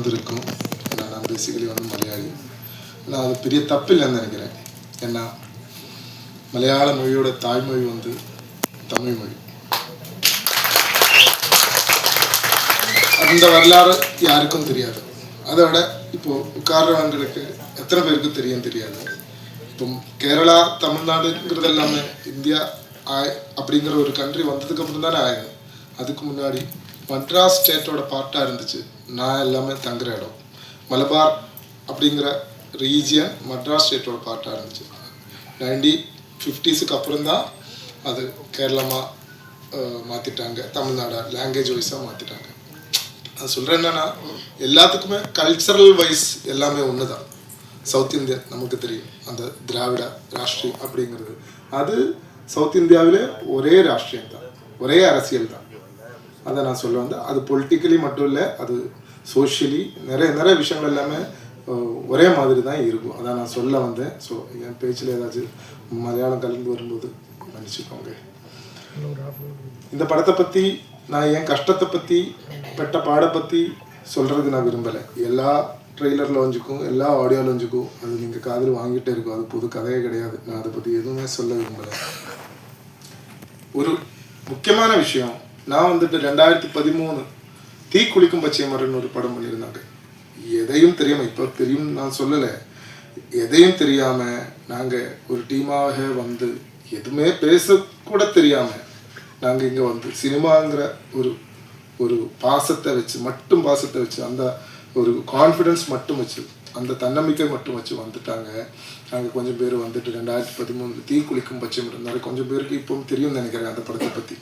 நடந்திருக்கும். ஏன்னா நான் பேசிக்கலி வந்து மலையாளி. ஆனால் அது பெரிய தப்பில்லைன்னு நினைக்கிறேன். ஏன்னா மலையாள மொழியோட தாய்மொழி வந்து தமிழ் மொழி. அந்த வரலாறு யாருக்கும் தெரியாது. அதோட இப்போ உட்கார்றவங்களுக்கு எத்தனை பேருக்கு தெரியும் தெரியாது. இப்போ கேரளா தமிழ்நாடுங்கிறது எல்லாமே இந்தியா ஆய் அப்படிங்கிற ஒரு கண்ட்ரி வந்ததுக்கு அப்புறம் தானே ஆயிடும் அதுக்கு முன்னாடி மட்ராஸ் ஸ்டேட்டோட பார்ட்டாக இருந்துச்சு. நான் எல்லாமே தங்குற இடம். மலபார் அப்படிங்கிற ரீஜியன் மட்ராஸ் ஸ்டேட்டோட பார்ட்டாக இருந்துச்சு. நைன்டி ஃபிஃப்டிஸுக்கு அப்புறம் தான் அது கேரளமாக மாற்றிட்டாங்க தமிழ்நாடாக லாங்குவேஜ் வைஸாக மாற்றிட்டாங்க அது சொல்கிறேன் என்னென்னா எல்லாத்துக்குமே கல்ச்சரல் வைஸ் எல்லாமே ஒன்று தான் சவுத் இந்தியா நமக்கு தெரியும். அந்த திராவிட ராஷ்ட்ரியம் அப்படிங்கிறது. அது சவுத் இந்தியாவிலே ஒரே ராஷ்ட்ரியம் தான் ஒரே அரசியல் தான் அதை நான் சொல்ல வந்தேன். அது பொலிட்டிக்கலி மட்டும் இல்லை அது சோஷியலி நிறைய நிறைய விஷயங்கள் எல்லாமே ஒரே மாதிரி தான் இருக்கும். அதான் நான் சொல்ல வந்தேன். ஸோ என் பேச்சில் ஏதாச்சும் மலையாளம் கலந்து வரும்போது மன்னிச்சுக்கோங்க. இந்த படத்தை பற்றி நான் என் கஷ்டத்தை பற்றி பெட்ட பாடை பற்றி சொல்கிறதுக்கு நான் விரும்பலை. எல்லா ட்ரெய்லர் லாஞ்சுக்கும் எல்லா ஆடியோ லாஞ்சுக்கும் அது நீங்கள் காதில் வாங்கிட்டே இருக்கும். அது புது கதையே கிடையாது. நான் அதை பற்றி எதுவுமே சொல்ல விரும்பலை. ஒரு முக்கியமான விஷயம் நான் வந்துட்டு ரெண்டாயிரத்தி பதிமூணு தீ குளிக்கும் பச்சை மரன்னு ஒரு படம் பண்ணியிருந்தாங்க. எதையும் தெரியாமல் இப்போ தெரியும் நான் சொல்லலை. எதையும் தெரியாமல் நாங்கள் ஒரு டீமாக வந்து எதுவுமே பேச கூட நாங்கள் இங்கே வந்து சினிமாங்கிற ஒரு ஒரு பாசத்தை வச்சு மட்டும் பாசத்தை வச்சு அந்த ஒரு கான்ஃபிடென்ஸ் மட்டும் வச்சு அந்த தன்னம்பிக்கை மட்டும் வச்சு வந்துட்டாங்க. நாங்கள் கொஞ்சம் பேர் வந்துட்டு ரெண்டாயிரத்தி பதிமூணு தீ குளிக்கும் பச்சை மரம் நிறைய கொஞ்சம் பேருக்கு இப்பவும் தெரியும் நினைக்கிறேன் அந்த படத்தை பற்றி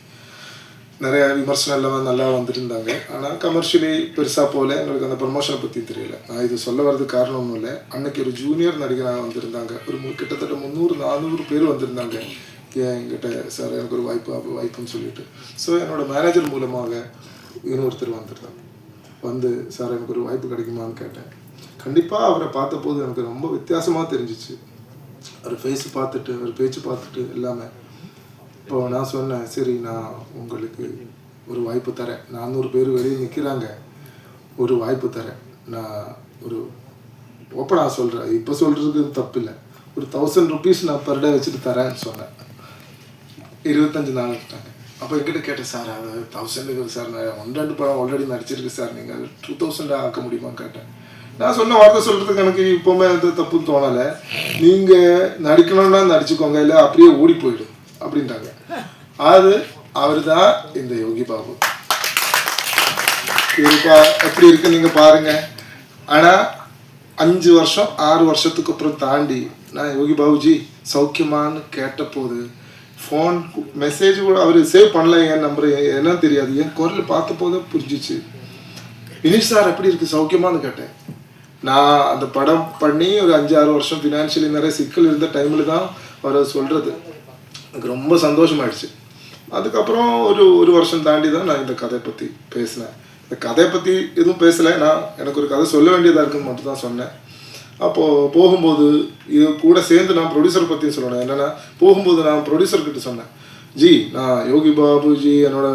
நிறைய விமர்சனம் எல்லாம் நல்லா வந்துட்டு இருந்தாங்க ஆனால் கமர்ஷியலி பெருசாக போல எங்களுக்கு அந்த ப்ரமோஷனை பற்றி தெரியல. நான் இது சொல்ல வர்றதுக்கு காரணம் ஒன்றும் இல்லை. அன்னைக்கு ஒரு ஜூனியர் நடிகராக வந்திருந்தாங்க. ஒரு கிட்டத்தட்ட முந்நூறு நானூறு பேர் வந்திருந்தாங்க. ஏன் என்கிட்ட சார் எனக்கு ஒரு வாய்ப்பு அப்போ வாய்ப்புன்னு சொல்லிட்டு. ஸோ என்னோட மேனேஜர் மூலமாக இன்னொருத்தர் வந்திருந்தாங்க. வந்து சார் எனக்கு ஒரு வாய்ப்பு கிடைக்குமான்னு கேட்டேன். கண்டிப்பாக அவரை பார்த்தபோது எனக்கு ரொம்ப வித்தியாசமாக தெரிஞ்சிச்சு. அவர் ஃபேஸ் பார்த்துட்டு அவர் பேச்சு பார்த்துட்டு எல்லாமே. இப்போ நான் சொன்னேன் சரி நான் உங்களுக்கு ஒரு வாய்ப்பு தரேன். நானூறு பேர் வெளியே நிற்கிறாங்க ஒரு வாய்ப்பு தரேன். நான் ஒரு ஓப்பனாக சொல்கிறேன் இப்போ சொல்கிறது தப்பு இல்லை ஒரு தௌசண்ட் ருபீஸ் நான் பர் டே வச்சுட்டு தரேன்னு சொன்னேன். இருபத்தஞ்சி நாள் விட்டாங்க அப்போ என்கிட்ட கேட்டேன் சார் அது தௌசண்டுக்கு சார் நான் ஒன் ரெண்டு படம் ஆல்ரெடி நடிச்சிருக்கு சார். நீங்கள் டூ தௌசண்ட் ஆக்க முடியுமான்னு கேட்டேன். நான் சொன்ன வார்த்தை சொல்கிறதுக்கு எனக்கு இப்போவுமே எந்த தப்புன்னு தோணலை. நீங்கள் நடிக்கணும்னா நடிச்சுக்கோங்க இல்லை அப்படியே ஓடி போயிடும் அப்படின்ட்டாங்க அது அவர் தான் இந்த யோகி பாபு. இருப்பா எப்படி இருக்கு நீங்க பாருங்க. ஆனா அஞ்சு வருஷம் ஆறு வருஷத்துக்கு அப்புறம் தாண்டி நான் யோகி பாபுஜி சௌக்கியமான்னு கேட்ட போது ஃபோன் மெசேஜ் கூட அவர் சேவ் பண்ணல என் நம்பர் என்ன தெரியாது. என் குரல் பார்த்த போதே புரிஞ்சிச்சு. வினிஷ் சார் எப்படி இருக்கு? சௌக்கியமானு கேட்டேன். நான் அந்த படம் பண்ணி ஒரு அஞ்சு ஆறு வருஷம் ஃபினான்ஷியலி நிறைய சிக்கல் இருந்த டைமில் தான் அவர் சொல்றது. எனக்கு ரொம்ப சந்தோஷமாயிடுச்சு. அதுக்கப்புறம் ஒரு ஒரு வருஷம் தாண்டி தான் நான் இந்த கதையை பற்றி பேசினேன். இந்த கதையை பற்றி எதுவும் பேசலை. நான் எனக்கு ஒரு கதை சொல்ல வேண்டியதாக இருக்குன்னு மட்டும் தான் சொன்னேன். அப்போது போகும்போது இது கூட சேர்ந்து நான் ப்ரொடியூசர் பற்றியும் சொல்லணும். என்னென்னா போகும்போது நான் ப்ரொடியூசர்கிட்ட சொன்னேன். ஜி நான் யோகி பாபுஜி என்னோட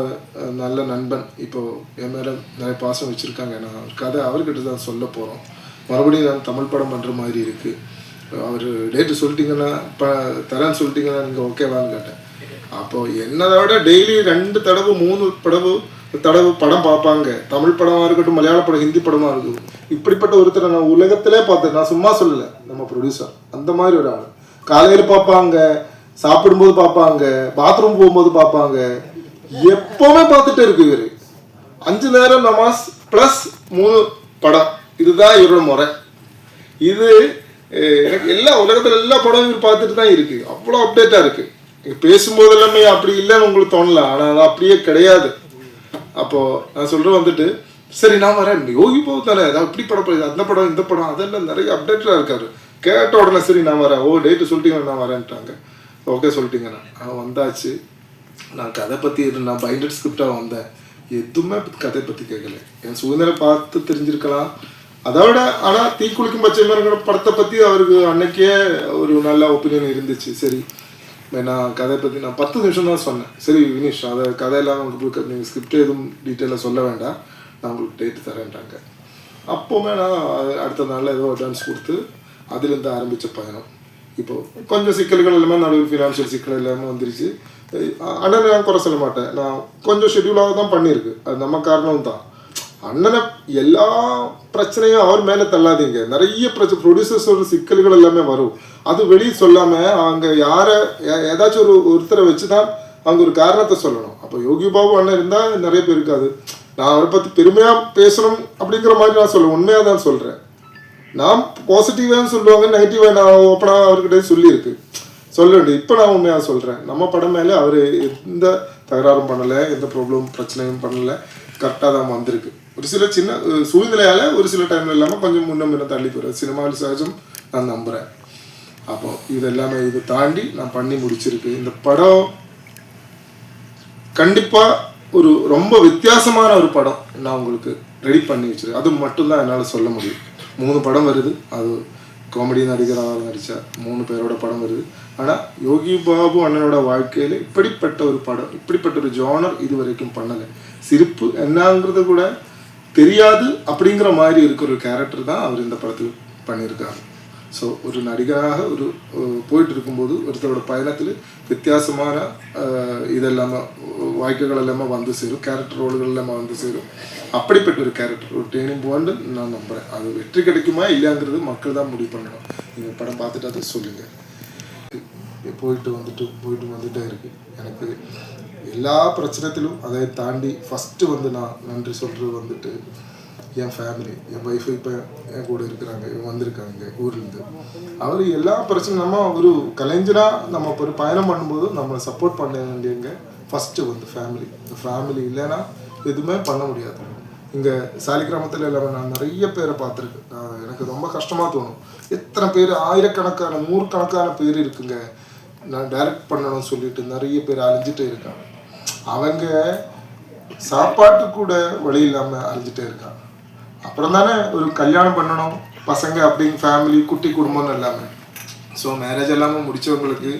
நல்ல நண்பன். இப்போ என் மேலே நிறைய பாசம் வச்சுருக்காங்க. நான் கதை அவர்கிட்ட தான் சொல்ல போகிறோம் மறுபடியும் நான் தமிழ் படம் பண்ணுற மாதிரி இருக்குது அவர் டேட்டு சொல்லிட்டீங்கன்னா இப்போ தரேன்னு சொல்லிட்டீங்கன்னா நீங்கள் ஓகேவான்னு கேட்டேன். அப்போ என்னதை விட டெய்லி ரெண்டு தடவை மூணு தடவை தடவை படம் பார்ப்பாங்க. தமிழ் படமாக இருக்கட்டும் மலையாள படம் ஹிந்தி படமாக இருக்கட்டும். இப்படிப்பட்ட ஒருத்தரை நான் உலகத்திலே பார்த்தேன். நான் சும்மா சொல்லலை. நம்ம ப்ரொடியூசர் அந்த மாதிரி ஒரு ஆள். காலையில் பார்ப்பாங்க சாப்பிடும்போது பார்ப்பாங்க பாத்ரூம் போகும்போது பார்ப்பாங்க. எப்போவுமே பார்த்துட்டு இருக்கு இவர். அஞ்சு நேரம் நமாஸ் ப்ளஸ் மூணு படம். இதுதான் இவரோட முறை. இது எனக்கு எல்லா உலகத்தில் எல்லா படமும் பார்த்துட்டு தான் இருக்கு. அவ்வளோ அப்டேட்டாக இருக்கு. நீங்கள் பேசும்போது எல்லாமே அப்படி இல்லைன்னு உங்களுக்கு தோணல. ஆனால் அது அப்படியே கிடையாது. அப்போ நான் சொல்கிறேன் வந்துட்டு சரி நான் வரேன். யோகி பாபு தானே? அதான் இப்படி படம் போய் அந்த படம் இந்த படம் அதெல்லாம் நிறைய அப்டேட்டாக இருக்காரு. கேட்ட உடனே சரி நான் வரேன். ஓ டேட்டு சொல்லிட்டீங்க நான் வரேன்ட்டாங்க. ஓகே சொல்லிட்டீங்கண்ணா ஆனால் வந்தாச்சு. நான் கதை பற்றி நான் பைண்டட் ஸ்கிரிப்டாக வந்தேன். எதுவுமே கதை பற்றி கேட்கல. என் சுதந்திரம் பார்த்து தெரிஞ்சிருக்கலாம். அதோட ஆனால் தீக்குளிக்கும் பச்சை மரங்கிற படத்தை பற்றி அவருக்கு அன்னைக்கே ஒரு நல்ல ஒப்பீனியன் இருந்துச்சு. சரி நான் கதை பற்றி நான் பத்து நிமிஷம் தான் சொன்னேன். சரி வினிஷ் அதை கதையெல்லாம் உங்களுக்கு நீங்கள் ஸ்கிரிப்ட் எதுவும் டீட்டெயிலாக சொல்ல வேண்டாம். நான் உங்களுக்கு டேட் தரேன்ட்டாங்க. அப்போவுமே நான் அடுத்த நாளில் ஏதோ அட்வான்ஸ் கொடுத்து அதுலேருந்து ஆரம்பித்த பயணம். இப்போ கொஞ்சம் சிக்கல்கள் எல்லாமே நடுவில் ஃபினான்ஷியல் சிக்கல் எல்லாமே வந்துருச்சு. ஆனால் நான் குறை சொல்ல மாட்டேன். நான் கொஞ்சம் ஷெட்யூலாக தான் பண்ணியிருக்கு. அது நம்ம காரணம் தான் அண்ணனை எல்லா பிரச்சனையும் அவர் மேலே தள்ளாதீங்க. நிறைய பிரச்சனை ப்ரொடியூசர்ஸோட சிக்கல்கள் எல்லாமே வரும். அது வெளியே சொல்லாமல் அவங்க யாரை ஏதாச்சும் ஒரு ஒருத்தரை வச்சு தான் அவங்க ஒரு காரணத்தை சொல்லணும். அப்போ யோகி பாபு அண்ணன் இருந்தால் நிறைய பேர் இருக்காது. நான் அவரை பற்றி பெருமையாக பேசணும் அப்படிங்கிற மாதிரி நான் சொல்லுவேன் உண்மையாக தான் சொல்கிறேன் நான் பாசிட்டிவாக சொல்லுவாங்க நெகட்டிவாக நான் ஓப்பனாக அவர்கிட்ட சொல்லியிருக்கு. சொல்ல இப்போ நான் உண்மையாக சொல்கிறேன் நம்ம படம் மேலே அவர் எந்த தகராறும் பண்ணலை எந்த ப்ராப்ளம் பிரச்சனையும் பண்ணலை. கரெக்டாக தான் வந்திருக்கு. ஒரு சில சின்ன சூழ்நிலையால சூழ்நிலையால் ஒரு சில டைம்ல இல்லாமல் கொஞ்சம் முன்ன முன்ன தள்ளி போயிடும் சினிமாவில் சகஜம் நான் நம்புகிறேன் அப்போ இது எல்லாமே இதை தாண்டி நான் பண்ணி முடிச்சிருக்கு. இந்த படம் கண்டிப்பா ஒரு ரொம்ப வித்தியாசமான ஒரு படம் நான் உங்களுக்கு ரெடி பண்ணி வச்சிருக்கேன். அது மட்டும்தான் என்னால் சொல்ல முடியும். மூணு படம் வருது. அது காமெடி நடிகராக நடித்த மூணு பேரோட படம் வருது. ஆனால் யோகி பாபு அண்ணனோட வாழ்க்கையில் இப்படிப்பட்ட ஒரு படம் இப்படிப்பட்ட ஒரு ஜானர் இது வரைக்கும் பண்ணலை. சிரிப்பு என்னங்கிறது கூட தெரியாது அப்படிங்கிற மாதிரி இருக்கிற ஒரு கேரக்டர் தான் அவர் இந்த படத்தில் பண்ணியிருக்காரு. ஸோ ஒரு நடிகராக ஒரு போயிட்டு இருக்கும்போது ஒருத்தரோட பயணத்தில் வித்தியாசமான அஹ், வாய்க்குகள் எல்லாமே வந்து சேரும். கேரக்டர் ரோல்கள் எல்லாமே வந்து சேரும். அப்படிப்பட்ட ஒரு கேரக்டர் ஒரு டேர்னிங் பாயிண்ட் நான் நம்புகிறேன் அது வெற்றி கிடைக்குமா இல்லையாங்கிறது மக்கள் தான் முடிவு பண்ணணும். நீங்கள் படம் பார்த்துட்டு அதை சொல்லுங்கள் போயிட்டு வந்துட்டு போயிட்டு வந்துட்டே இருக்கு. எனக்கு எல்லா பிரச்சனத்திலும் அதை தாண்டி ஃபஸ்ட்டு வந்து நான் நன்றி சொல்கிறது வந்துட்டு என் ஃபேமிலி என் ஒய்ஃபு இப்போ என் கூட இருக்கிறாங்க இவங்க வந்திருக்காங்க ஊர்லேருந்து. அவர் எல்லா பிரச்சனையும் நம்ம ஒரு கலைஞராக நம்ம இப்போ ஒரு பயணம் பண்ணும்போது நம்மளை சப்போர்ட் பண்ண வேண்டியவங்க ஃபஸ்ட்டு வந்து ஃபேமிலி இந்த ஃபேமிலி இல்லைன்னா எதுவுமே பண்ண முடியாது. இங்கே சாலி கிராமத்தில் நான் நிறைய பேரை பார்த்துருக்கேன். நான் எனக்கு ரொம்ப கஷ்டமாக தோணும். எத்தனை பேர்? ஆயிரக்கணக்கான நூறுக்கணக்கான பேர் இருக்குங்க. நான் டைரக்ட் பண்ணணும்னு சொல்லிட்டு நிறைய பேர் அழிஞ்சிட்டே இருக்காங்க. அவங்க சாப்பாட்டு கூட வழி இல்லாமல் அழிஞ்சிட்டே இருக்காங்க. அப்புறம் தானே ஒரு கல்யாணம் பண்ணணும் பசங்க அப்படிங்க ஃபேமிலி குட்டி குடும்பம்னு எல்லாமே ஸோ மேரேஜ் எல்லாமே முடிச்சவங்களுக்கு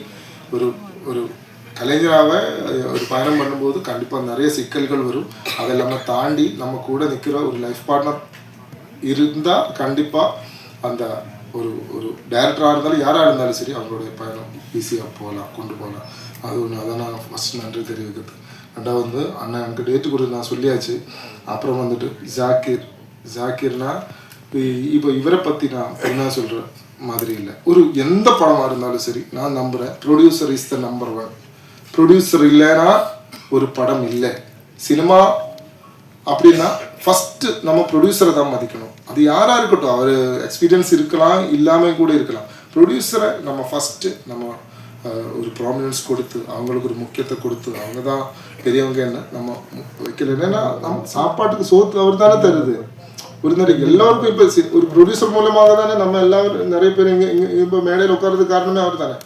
ஒரு ஒரு கலைஞராக ஒரு பயணம் பண்ணும்போது கண்டிப்பாக நிறைய சிக்கல்கள் வரும். அதெல்லாமே தாண்டி நம்ம கூட நிற்கிற ஒரு லைஃப் பார்ட்னர் இருந்தால் கண்டிப்பாக அந்த ஒரு ஒரு டேரக்டராக இருந்தாலும் யாராக இருந்தாலும் சரி அவங்களுடைய பயணம் ஈஸியாக போகலாம் கொண்டு போகலாம் அது ஒன்று அதை நான் ஃபஸ்ட் நன்றி தெரிவிக்கிறது. ரெண்டாவது வந்து அண்ணன் எனக்கு டேட்டு கொடுத்து நான் சொல்லியாச்சு. அப்புறம் வந்துட்டு ஜாக்கிர் ஜாக்கிர்னா இப்போ இப்போ இவரை பற்றி நான் என்ன சொல்கிற மாதிரி இல்லை. ஒரு எந்த படமாக இருந்தாலும் சரி நான் நம்புகிறேன் producer is the number one producer இல்லைன்னா ஒரு படம் இல்லை. சினிமா அப்படின்னா ஃபஸ்ட்டு நம்ம ப்ரொடியூசரை தான் மதிக்கணும். அது யாராக இருக்கட்டும் அவர் எக்ஸ்பீரியன்ஸ் இருக்கலாம் இல்லாமல் கூட இருக்கலாம். ப்ரொடியூசரை நம்ம ஃபஸ்ட்டு நம்ம ஒரு ப்ராமினன்ஸ் கொடுத்து அவங்களுக்கு ஒரு முக்கியத்தை கொடுத்து அவங்க தான் பெரியவங்க என்ன நம்ம வைக்கல. என்னன்னா நம்ம சாப்பாட்டுக்கு சோத்து அவர் தானே தருது. ஒரு நிறைய எல்லாருக்கும் இப்போ ஒரு ப்ரொடியூசர் மூலமாக தானே நம்ம எல்லாரும் நிறைய பேர் இங்கே இங்கே இப்போ மேடையில் உட்கார்றதுக்கு காரணமே அவர் தானே.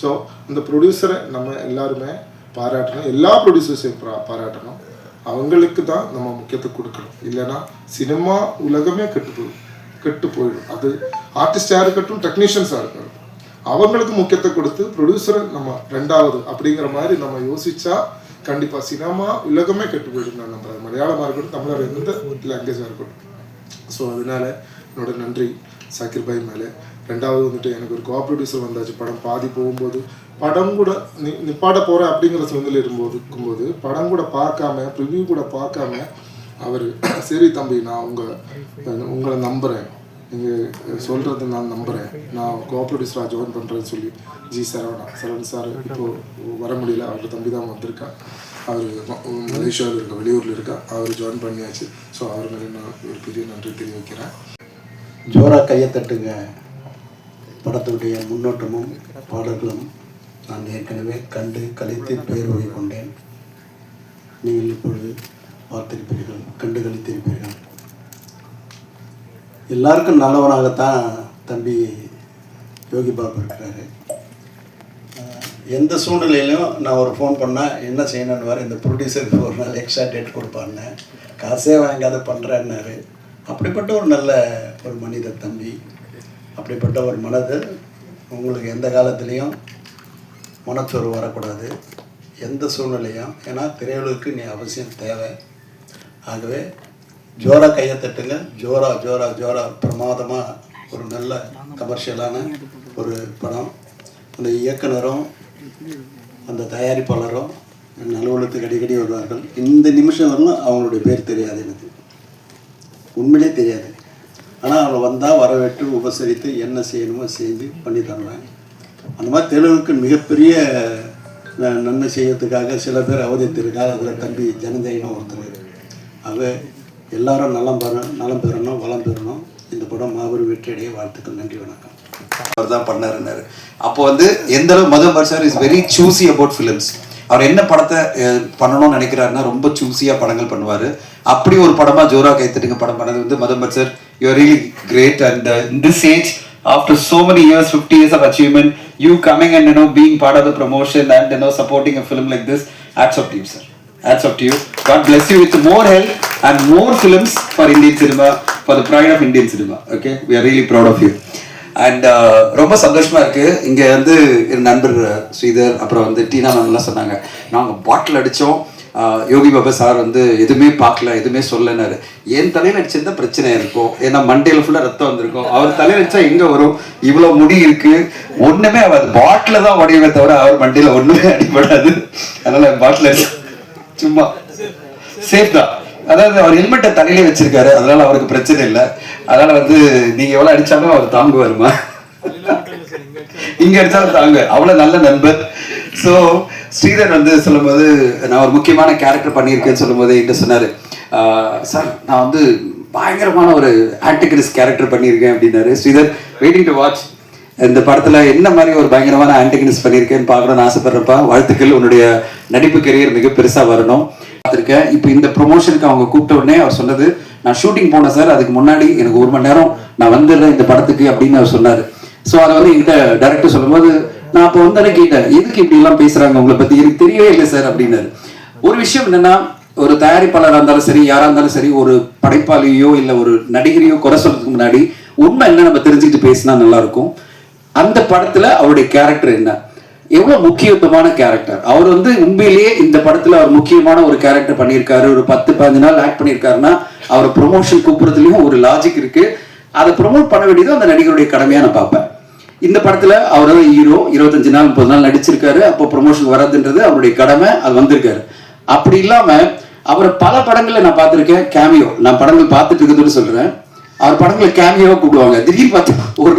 ஸோ அந்த ப்ரொடியூசரை நம்ம எல்லாருமே பாராட்டணும். எல்லா ப்ரொடியூசர்ஸையும் பாராட்டணும். அவங்களுக்கு தான் நம்ம முக்கியத்துவம் கொடுக்கணும். இல்லைன்னா சினிமா உலகமே கெட்டு போயிடும். கெட்டு போயிடும். அது ஆர்டிஸ்டாக இருக்கட்டும் டெக்னீஷியன்ஸாக இருக்கட்டும். அவங்களுக்கு முக்கியத்துவம் கொடுத்து ப்ரொடியூசரை நம்ம ரெண்டாவது அப்படிங்கிற மாதிரி நம்ம யோசிச்சா கண்டிப்பாக சினிமா உலகமே கெட்டு போயிடும் நான் நம்புறேன். மலையாளமாக இருக்கட்டும் தமிழோட எந்த லாங்குவேஜாக இருக்கட்டும். ஸோ அதனால என்னோட நன்றி சாக்கிர் பாய் மேலே. ரெண்டாவது வந்துட்டு எனக்கு ஒரு கோ ப்ரொடியூசர் வந்தாச்சு. படம் பாதி போகும்போது படம் கூட நி நிப்பாட போகிறேன் அப்படிங்கிற சூழ்நிலை இருக்கும்போது இருக்கும்போது படம் கூட பார்க்காம ப்ரிவியூ கூட பார்க்காம அவர் சரி தம்பி நான் உங்கள் உங்களை நம்புகிறேன் நீங்கள் சொல்கிறத நான் நம்புகிறேன் நான் கோ ப்ரொடியூசராக ஜாயின் பண்ணுறேன்னு சொல்லி ஜி சரவணா. சரவணன் சார் இப்போது வர முடியல. அவர் தம்பி தான் வந்திருக்கா. அவர் மலேசியாவில் இருக்க வெளியூரில் இருக்கா. அவர் ஜாயின் பண்ணியாச்சு. ஸோ அவர் மேலே நான் ஒரு பெரிய நன்றி தெரிவிக்கிறேன். ஜோரா கையை தட்டுங்க. படத்துடைய முன்னோட்டமும் பாடல்களும் நான் ஏற்கனவே கண்டு கழித்து பேருவை கொண்டேன் நீங்கள் இப்பொழுது பார்த்திருப்பீர்கள் கண்டு கழித்திருப்பீர்கள். எல்லாருக்கும் நல்லவனாகத்தான் தம்பி யோகி பாபு இருக்கிறாரு. எந்த சூழ்நிலையிலையும் நான் ஒரு ஃபோன் பண்ணால் என்ன செய்யணும்னு வர இந்த ப்ரொடியூசருக்கு ஒரு நாள் எக்ஸ்ட்ரா டேட் கொடுப்பான்னு காசே வாங்காத பண்ணுறேன்னாரு அப்படிப்பட்ட ஒரு நல்ல ஒரு மனித தம்பி. அப்படிப்பட்ட ஒரு மனது உங்களுக்கு எந்த காலத்துலேயும் மனச்சோறு வரக்கூடாது. எந்த சூழ்நிலையும் ஏன்னா திரையுலகுக்கு நீ அவசியம் தேவை. ஆகவே ஜோரா கையை தட்டுங்க. ஜோரா ஜோரா ஜோரா. பிரமாதமாக ஒரு நல்ல கமர்ஷியலான ஒரு படம். அந்த இயக்குனரும் அந்த தயாரிப்பாளரும் என் அலுவலகத்துக்கு அடிக்கடி வருவார்கள். இந்த நிமிஷம் வரலாம் அவங்களுடைய பேர் தெரியாது எனக்கு. உண்மையிலே தெரியாது. ஆனால் அவங்க வந்தால் வரவேற்று உபசரித்து என்ன செய்யணுமோ செஞ்சு பண்ணி தருவாங்க. அந்த மாதிரி தெலுங்குக்கு மிகப்பெரிய ந- நன்மை செய்யறதுக்காக சில பேர் அவதரித்திருக்காங்க. அதில் தம்பி ஜனதேயனும் ஒருத்தர் அவர் எல்லாரும் நலம் பெற நலம் பெறணும் வளம் பெறணும். இந்த படம் மாபெரும் வெற்றியடைய வாழ்த்துக்கள். நன்றி வணக்கம். அவர் தான் பண்ணாருன்னாரு அப்போ வந்து எந்த அளவு மதம்பர் sir is very choosy about films அவர் என்ன படத்தை பண்ணணும்னு நினைக்கிறாருன்னா ரொம்ப சூஸியா படங்கள் பண்ணுவாரு. அப்படி ஒரு படமா ஜோரா கைத்தட்டுங்க படம் பண்ணது வந்து மதம்பர் sir you really great and in this age after so many years 50 years of achievement you coming and you know being part of the promotion and you know supporting a film like this hats sir hats off to you god bless you with more bless and more films for indian cinema for the pride of indian cinema. Okay? We are really proud of you. And uh, ரொம்ப சந்தோஷமா இருக்கு. இங்க வந்து என் நண்பர் ஸ்ரீதர் அப்புறம் வந்து டீனா மேம்லாம் சொன்னாங்க. நாங்கள் பாட்டில் அடித்தோம் யோகி பாபா சார் வந்து எதுவுமே பார்க்கல எதுவுமே சொல்லனாரு என் தலையில் அடிச்சிருந்தா பிரச்சனை இருக்கும். ஏன்னா மண்டையில் ஃபுல்லாக ரத்தம் வந்திருக்கும். அவர் தலையில் அடிச்சா எங்கே வரும்? இவ்வளோ முடி இருக்கு. ஒன்றுமே அவர் பாட்டில் தான் உடையவே தவிர அவர் மண்டையில் ஒன்றுமே அடிபடாது. அதனால பாட்டில் அடி சும்மா. சேஃப் தான். அதாவது அவர் ஹெல்மெட்டை தலையிலே வச்சிருக்காரு. அதனால அவருக்கு பிரச்சனை இல்லை. அதனால வந்து நீங்க எவ்வளவு அடிச்சாலும் அவர் தாங்குவாருமா? இங்க அடிச்சாலும் தாங்க. அவ்வளவு நல்ல நண்பர். ஸோ ஸ்ரீதர் வந்து சொல்லும்போது நான் ஒரு முக்கியமான கேரக்டர் பண்ணியிருக்கேன்னு சொல்லும்போது என்கிட்ட சொன்னாரு. சார் நான் வந்து பயங்கரமான ஒரு ஆன்டிகிரிஸ் கேரக்டர் பண்ணியிருக்கேன் அப்படின்னாரு. ஸ்ரீதர் வெயிட்டிங் டு வாட்ச் இந்த படத்துல என்ன மாதிரி ஒரு பயங்கரமான ஆன்டகனிஸ்ட் பண்ணியிருக்கேன்னு பார்க்கணும்னு ஆசைப்படுறப்பா வாழ்த்துக்கள். உன்னுடைய நடிப்பு கெரியர் மிக பெருசா வரணும். பார்த்துருக்கேன். இப்போ இந்த ப்ரொமோஷனுக்கு அவங்க கூப்பிட்ட உடனே அவர் சொன்னது நான் ஷூட்டிங் போனேன் சார். அதுக்கு முன்னாடி எனக்கு ஒரு மணி நேரம் நான் வந்துடுறேன் இந்த படத்துக்கு அப்படின்னு அவர் சொன்னார். ஸோ அதை வந்து எங்கிட்ட டேரக்டர் சொல்லும்போது நான் அப்போ வந்து கேட்டேன். எதுக்கு இப்படி எல்லாம் பேசுறாங்க? உங்களை பத்தி எனக்கு தெரியவே இல்லை சார் அப்படின்னாரு. ஒரு விஷயம் என்னன்னா ஒரு தயாரிப்பாளராக இருந்தாலும் சரி யாரா இருந்தாலும் சரி ஒரு படைப்பாளியோ இல்லை ஒரு நடிகரையோ குறை சொல்றதுக்கு முன்னாடி உண்மை என்ன நம்ம தெரிஞ்சுக்கிட்டு பேசினா நல்லா இருக்கும். அந்த படத்துல அவருடைய கேரக்டர் என்ன? எவ்வளவு முக்கியத்துவமான கேரக்டர் அவர் வந்து உண்மையிலேயே இந்த படத்துல அவர் முக்கியமான ஒரு கேரக்டர் பண்ணியிருக்காரு. ஒரு பத்து பதினஞ்சு நாள் ஆக்ட் பண்ணியிருக்காருன்னா அவர் ப்ரொமோஷன் கூப்பிடுறதுலயும் ஒரு லாஜிக் இருக்கு. அதை ப்ரொமோட் பண்ண வேண்டியது அந்த நடிகருடைய கடமையா நான் பார்ப்பேன். இந்த படத்துல அவர் தான் ஹீரோ இருபத்தஞ்சு நாள் முப்பது நாள் நடிச்சிருக்காரு. அப்போ ப்ரொமோஷன் வராதுன்றது அவருடைய கடமை அது வந்திருக்காரு. அப்படி இல்லாம அவர் பல படங்களில் நான் பார்த்துருக்கேன். கேமியோ நான் படங்கள் பார்த்துட்டு இருக்குதுன்னு சொல்றேன். அவர் படங்களை கேமியாவாக கூப்பிடுவாங்க. திடீர்னு பார்த்தா ஒரு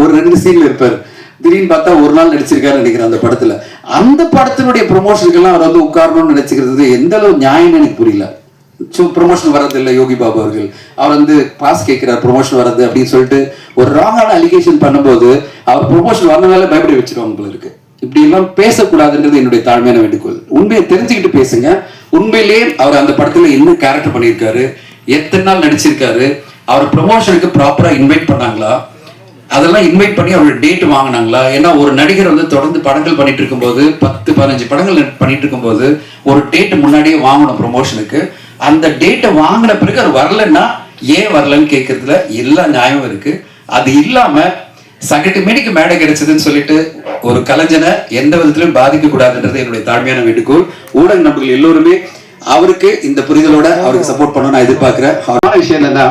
ஒரு ரெண்டு சீனில் இருப்பார். திடீர்னு பார்த்தா ஒரு நாள் நடிச்சிருக்காரு நினைக்கிறேன் அந்த படத்தில். அந்த படத்தினுடைய ப்ரொமோஷனுக்கெல்லாம் அவர் வந்து உட்காரணும்னு நினச்சிக்கிறது எந்த அளவு நியாயம்னு எனக்கு புரியல. ப்ரொமோஷன் வர்றது யோகி பாபு அவர்கள். அவர் வந்து பாஸ் கேட்கிறார் ப்ரொமோஷன் வர்றது அப்படின்னு சொல்லிட்டு ஒரு ராங்கான அலிகேஷன் பண்ணும்போது அவர் ப்ரொமோஷன் வரனால பயப்பட வச்சிருவாங்க உங்களுக்கு இப்படி எல்லாம் பேசக்கூடாதுன்றது என்னுடைய தாழ்மையான வேண்டுகோள். உண்மையை தெரிஞ்சுக்கிட்டு பேசுங்க. உண்மையிலேயே அவர் அந்த படத்தில் என்ன கேரக்டர் பண்ணியிருக்காரு? எத்தனை நாள் நடிச்சிருக்காரு? அவர் ப்ரொமோஷனுக்கு ப்ராப்பரா இன்வைட் பண்ணாங்களா? அதெல்லாம் இன்வைட் பண்ணி அவரோட டேட் வாங்கினாங்களா? ஏன்னா ஒரு நடிகர் வந்து தொடர்ந்து படங்கள் பண்ணிட்டு இருக்கும்போது பத்து பதினஞ்சு படங்கள் பண்ணிட்டு இருக்கும்போது ஒரு டேட் முன்னாடியே வாங்கணும் ப்ரொமோஷனுக்கு அந்த டேட்டை வாங்கின பிறகு அவர் வரலன்னா ஏன் வரலன்னு கேட்கறதுல எல்லா நியாயமும் இருக்கு. அது இல்லாம சகட்டு மேடிக்கு மேடை கிடைச்சதுன்னு சொல்லிட்டு ஒரு கலைஞனை எந்த விதத்திலும் பாதிக்க கூடாதுன்றது என்னுடைய தாழ்மையான வேண்டுகோள். ஊடக நபர்கள் எல்லோருமே அவருக்கு இந்த புரிதலோட அவருக்கு சப்போர்ட் பண்ண நான் எதிர்பார்க்கிறேன். அவரான விஷயம் என்னன்னா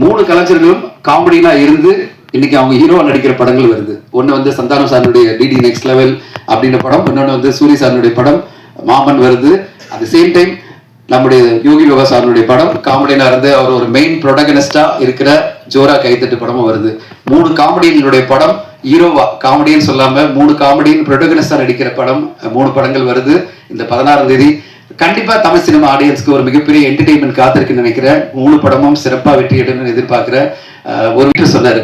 மூணு கலைஞர்களும் காமெடினா இருந்து இன்னைக்கு அவங்க ஹீரோவா நடிக்கிற படங்கள் வருது. ஒன்னு வந்து சந்தானம் சாருடைய டிடி நெக்ஸ்ட் லெவல் அப்படின்ற படம் இன்னொன்று வந்து சூரிய சாருடைய படம் மாமன் வருது. அட் சேம் டைம் நம்முடைய யோகி யோகா சாருடைய படம் காமெடியனா இருந்து அவர் ஒரு மெயின் ப்ரொடகனிஸ்டா இருக்கிற ஜோரா கைத்தட்டு படமும் வருது. மூணு காமெடியினுடைய படம் ஹீரோவா காமெடின்னு சொல்லாம மூணு காமெடின்னு ப்ரொடகனிஸ்டா நடிக்கிற படம் மூணு படங்கள் வருது. இந்த பதினாறாம் தேதி கண்டிப்பா தமிழ் சினிமா ஆடியன்ஸ்க்கு ஒரு மிகப்பெரிய என்டர்டைன்மெண்ட் காத்திருக்குன்னு நினைக்கிறேன். மூணு படமும் சிறப்பாக வெற்றி எடுன்னு எதிர்பார்க்கிறேன் ஒரு வீட்டு சொன்னார்.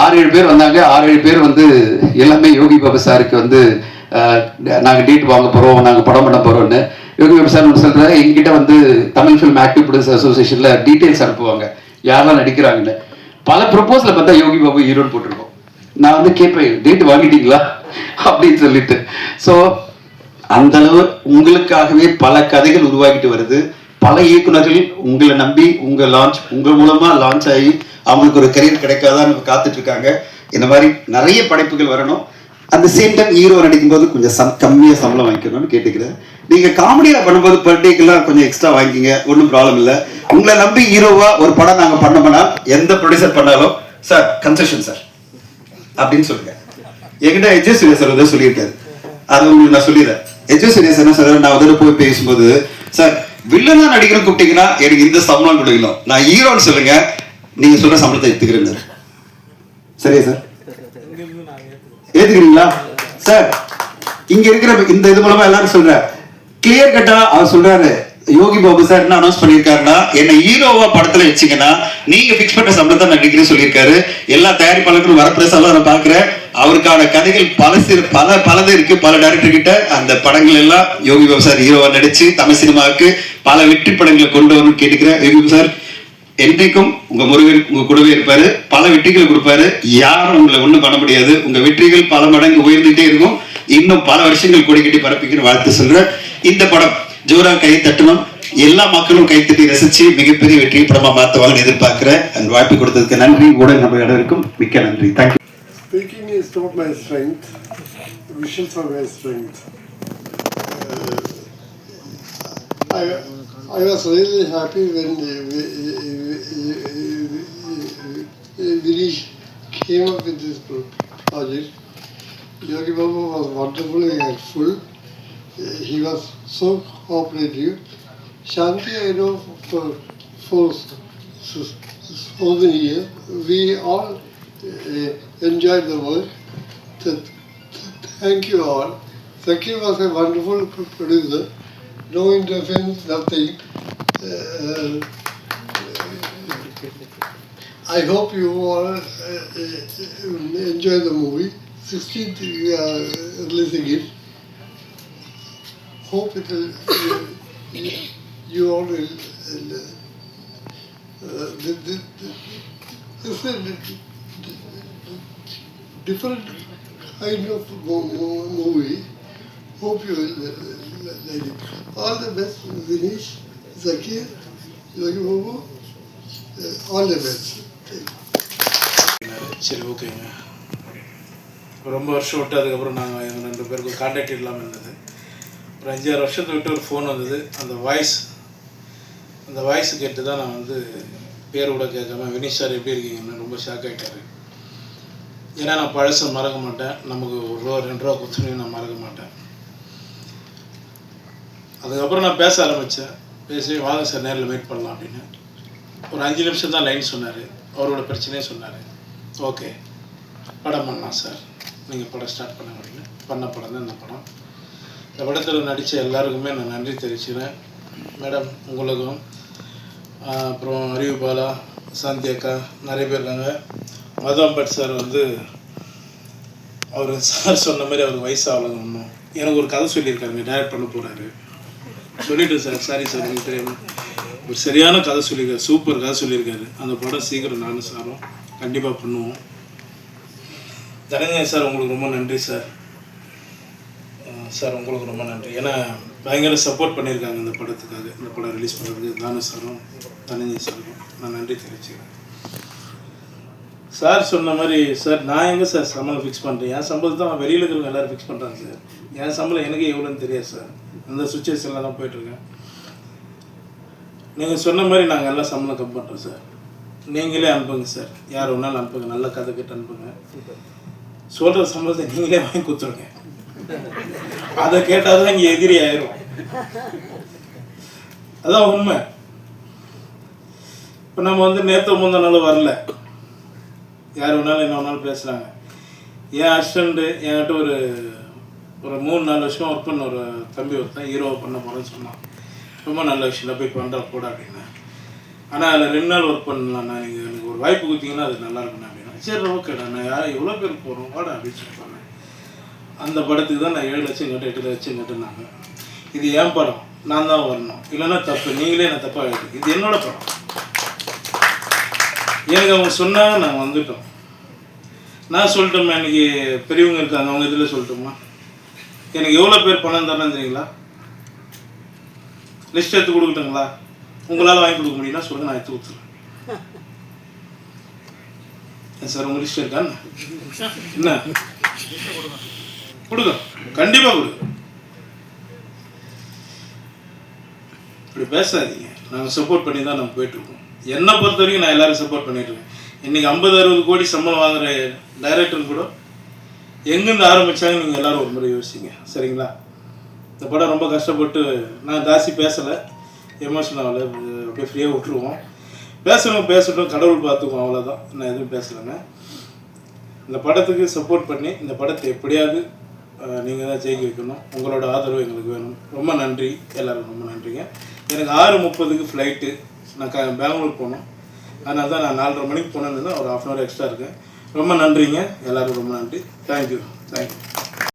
ஆறு ஏழு பேர் வந்தாங்க. ஆறு ஏழு பேர் வந்து எல்லாமே யோகி பாபு சாருக்கு வந்து நாங்கள் டீட் டேட் வாங்க போகிறோம் நாங்கள் படம் பண்ண போகிறோம்னு யோகி பாபு சார் ஒன்று சொல்கிறாரு எங்கிட்ட வந்து தமிழ் ஃபிலிம் ஆக்டிவ் ப்ரொடியூசர் அசோசியேஷனில் டீட்டெயில்ஸ் அனுப்புவாங்க. யாரெல்லாம் நடிக்கிறாங்கன்னு. பல ப்ரொபோஸ்ல பார்த்தா யோகி பாபு ஹீரோன்னு போட்டிருக்கோம். நான் வந்து கேட்பேன் டேட் வாங்கிட்டீங்களா? அப்படின்னு சொல்லிட்டு. ஸோ அந்த அளவு உங்களுக்காகவே பல கதைகள் உருவாகிட்டு வருது. பல இயக்குனர்கள் உங்களை நம்பி உங்க லான்ச் உங்கள் மூலமா லான்ச் ஆகி அவங்களுக்கு ஒரு கரியர் கிடைக்காதான்னு காத்துட்டு இருக்காங்க இந்த மாதிரி நிறைய படைப்புகள் வரணும். அந்த சேம் டைம் ஹீரோ நடிக்கும்போது கொஞ்சம் சம் கம்மியாக சம்பளம் வாங்கிக்கணும்னு கேட்டுக்கிறேன். நீங்கள் காமெடியாக பண்ணும்போது பர் டேக்கெல்லாம் கொஞ்சம் எக்ஸ்ட்ரா வாங்கிக்கிங்க ஒன்றும் ப்ராப்ளம் இல்லை. உங்களை நம்பி ஹீரோவாக ஒரு படம் நாங்கள் பண்ணோம்னா எந்த ப்ரொடியூசர் பண்ணாலும் சார் கன்செஷன் சார் அப்படின்னு சொல்லுங்க. என்கிட்ட எஜே சூர்யா சார் வந்து சொல்லியிருக்காரு. அது உங்களுக்கு நான் சொல்லிடுறேன். எஜே சூர்யா சார் என்ன நான் வந்து போய் பேசும்போது சார் வில்லனா நடிகர் கூப்பிட்டீங்கன்னா எனக்கு இந்த சம்பளம் கொடுக்கணும். நான் ஹீரோன்னு சொல்லுங்க. நீங்க சொல்ற சம்பளத்தை எடுத்துக்கிறேன் சரியா சார்? ஏத்துக்கிறீங்களா? சார் இங்க இருக்கிற இந்த இது மூலமா எல்லாரும் சொல்ற கிளியர் கட்டா அவர் சொல்றாரு. யோகி பாபு சார் என்ன அனௌன்ஸ் பண்ணியிருக்காருன்னா என்ன ஹீரோவா படத்துல வச்சீங்கன்னா நீங்க பிக்ஸ் பண்ண சம்பளத்தை நான் டிகிரி சொல்லியிருக்காரு. எல்லா தயாரிப்பாளர்களும் வரப்பிரசாலும் நான் பாக்குறேன் அவருக்கான கதைகள் பல சிறு பல பலது இருக்கு. பல டேரக்டர் கிட்ட அந்த படங்கள் எல்லாம் யோகி பாபு சார் ஹீரோவா நடிச்சு தமிழ் சினிமாவுக்கு பல வெற்றி படங்களை கொண்டு வரணும்னு கேட்டுக்கிறேன். யோகி பாபு சார் என்றைக்கும் உங்க முருகன் உங்க கூடவே இருப்பாரு. பல வெற்றிகள் கொடுப்பாரு. யாரும் உங்களை ஒண்ணும் பண்ண முடியாது. உங்க வெற்றிகள் பல மடங்கு உயர்ந்துட்டே இருக்கும். இன்னும் பல வருஷங்கள் கொடி கட்டி பரப்பிக்கிற வாழ்த்து சொல்றேன். இந்த படம் ஜோரா கை தட்டணும் எல்லா மக்களும் கைத்தட்டி ரசிச்சு மிகப்பெரிய வெற்றி படமா மாத்துவாங்கன்னு எதிர்பார்க்கிறேன் அந்த வாய்ப்பு கொடுத்ததுக்கு நன்றி ஊடக நம்ம அனைவருக்கும் மிக்க நன்றி thank you Speaking is not my strength. Visuals are my strength. Uh, I, I was really happy when Vinish came up with this pro- project. Yogi Babu was wonderfully helpful. Uh, He was so cooperative. Shanti, I know for, for so, so many years, we all uh, enjoyed the work. Th- Thank you all. Saki was a wonderful producer. No interference, nothing. Uh, I hope you all uh, uh, enjoy the movie. 16th we are releasing it. Hope it will, you, you all will. Uh, uh, the, the, the, it's a di- di- different kind of movie. Hope you will like it. All the best, Vinish, Zakir, Yogi Babu. Uh, all the best. Thank you. சரி ஓகேங்க ரொம்ப வருஷம் விட்டு அதுக்கப்புறம் நாங்கள் எங்கள் ரெண்டு பேருக்கும் கான்டாக்ட் இல்லாமல் இருந்தது ஒரு அஞ்சாறு வருஷத்தை விட்டு ஒரு ஃபோன் வந்தது. அந்த வாய்ஸ் அந்த வாய்ஸ் கேட்டு தான் நான் வந்து பேர் கூட கேட்காம வினிஷ் சார் எப்படி இருக்கீங்கன்னு ரொம்ப ஷாக் ஆகிட்டாரு ஏன்னா நான் பழசை மறக்க மாட்டேன். நமக்கு ஒரு ரூபா ரெண்டு ரூபா கொடுத்துன்னு நான் மறக்க மாட்டேன். அதுக்கப்புறம் நான் பேச ஆரம்பித்தேன் பேசி வாங்க சார் நேரில் வெயிட் பண்ணலாம் அப்படின்னு. ஒரு அஞ்சு நிமிஷம் தான் லைன் சொன்னார். அவரோட பிரச்சனையே சொன்னார். ஓகே படம் பண்ணலாம் சார் நீங்கள் படம் ஸ்டார்ட் பண்ண அப்படின்னு பண்ண படம் தான் இந்த படம். இந்த படத்தில் நடித்த எல்லாருக்குமே நான் நன்றி தெரிவிச்சுக்கிறேன். மேடம் உங்களுக்கும் அப்புறம் அறிவு பாலா சாந்தி அக்கா நிறைய பேர் இருக்காங்க. மதம் பட் சார் வந்து அவர் சார் சொன்ன மாதிரி அவர் வயசு ஒன்றும் எனக்கு ஒரு கதை சொல்லியிருக்காருங்க டைரக்ட் பண்ண போகிறாரு சொல்லிட்டு சார் சாரி சார் எனக்கு ஒரு சரியான கதை சொல்லியிருக்காரு சூப்பர் கதை சொல்லியிருக்காரு. அந்த படம் சீக்கிரம் நானும் சாரும். கண்டிப்பாக பண்ணுவோம். தனஞ்சயன் சார் உங்களுக்கு ரொம்ப நன்றி சார். சார் உங்களுக்கு ரொம்ப நன்றி. ஏன்னா பயங்கர சப்போர்ட் பண்ணியிருக்காங்க இந்த படத்துக்காக. இந்த படம் ரிலீஸ் பண்ணுறதுக்கு தானு சாரும் தனஞ்சய் சாரும். நான் நன்றி தெரிவிச்சுக்கிறேன். சார் சொன்ன மாதிரி சார் நான் எங்கே சார் சம்பளம் ஃபிக்ஸ் பண்ணுறேன் என் சம்பளத்தை தான் வெளியில் இருக்கிறவங்க எல்லாரும் ஃபிக்ஸ் பண்ணுறாங்க சார். என் சம்பளம் எனக்கு எவ்வளோன்னு தெரியாது சார். அந்த சுச்சுவேஷனில் தான் போயிட்டுருக்கேன். நீங்கள் சொன்ன மாதிரி நாங்கள் எல்லாம் சம்பளம் கம் பண்ணுறோம் சார். நீங்களே அனுப்புங்க சார். யார் ஒன்றாலும் அனுப்புங்க. நல்ல கதை கிட்ட அனுப்புங்க. சொல்கிற சம்பளத்தை நீங்களே வாங்கி கொடுத்துருங்க. அதை கேட்டால் தான் இங்கே எதிரி ஆயிரும். அதான் உண்மை. இப்போ நம்ம வந்து நேற்று முந்த நாள் வரல. யார் வேணாலும் என்ன வேணாலும் பேசுகிறாங்க என் அசிஸ்டண்ட்டு என்கிட்ட ஒரு ஒரு மூணு நாலு வருஷம் ஒர்க் பண்ண ஒரு தம்பி ஒருத்தன் ஹீரோவை பண்ண போகிறேன்னு சொன்னான். ரொம்ப நல்ல விஷயம் போய் பண்ணுறா கூட அப்படின்னா. ஆனால் அதில் ரெண்டு நாள் ஒர்க் பண்ணலாம் நான் நீங்கள் எனக்கு ஒரு வாய்ப்பு கொடுத்தீங்கன்னா அது நல்லா இருக்கும் அப்படின்னா. சரி ஓகேடா நான் யார் எவ்வளோ பேர் போகிறோம் வாடா அப்படின்னு சொல்லி அந்த படத்துக்கு தான் நான் ஏழு லட்சம் கட்ட எட்டு லட்சம் கட்டுனாங்க இது என் படம்? நான் தான் வரணும். இல்லைன்னா தப்பு. நீங்களே நான் தப்பாக எழுது இது என்னோட படம். எனக்கு அவங்க சொன்னாங்க நாங்கள் வந்துட்டோம். நான் சொல்லட்டோமா எனக்கு பெரியவங்க இருக்காங்க. அவங்க இதில் சொல்லட்டுமா? எனக்கு எவ்வளோ பேர் பணம் தரணும் தெரியுங்களா? லிஸ்ட் எடுத்து கொடுக்கட்டுங்களா? உங்களால் வாங்கி கொடுக்க முடியும்னா சொல்லுங்க நான் எடுத்து கொடுத்துருவேன் சார் உங்கள் லிஸ்ட் இருக்கா என்ன? கொடுங்க. கண்டிப்பாக கொடுங்க. இப்படி பேசாதீங்க. நாங்கள் சப்போர்ட் பண்ணி தான் நம்ம போயிட்டுருக்கோம். என்னை பொறுத்த வரைக்கும் நான் எல்லாரும் சப்போர்ட் பண்ணிட்டுருக்கேன். இன்றைக்கி ஐம்பது அறுபது கோடி சம்பளம் வாங்குற டைரக்டர் கூட எங்கேருந்து ஆரம்பித்தாங்க நீங்கள் எல்லோரும் ஒரு முறை யோசிங்க. சரிங்களா? இந்த படம் ரொம்ப கஷ்டப்பட்டு நான் ஜாஸ்தி பேசலை. எமோஷனல் ஆகல. அப்படியே ஃப்ரீயாக விட்டுருவோம். பேசணும் பேசட்டும் கடவுள் பார்த்துக்குவோம் அவ்வளோதான் நான் எதுவும் பேசலைங்க. இந்த படத்துக்கு சப்போர்ட் பண்ணி இந்த படத்தை எப்படியாவது நீங்கள் தான் ஜெயிக்க வைக்கணும். உங்களோட ஆதரவு எங்களுக்கு வேணும். ரொம்ப நன்றி. எல்லோரும் ரொம்ப நன்றிங்க. எனக்கு ஆறு முப்பதுக்கு ஃப்ளைட்டு நான் க பெங்களூர் போகணும் அதனால தான் நான் நாலரை மணிக்கு போனேன்னு ஒரு ஹாஃப் அன் ஹவர் எக்ஸ்ட்ரா இருக்கேன். ரொம்ப நன்றிங்க. எல்லோரும் ரொம்ப நன்றி. Thank you thank you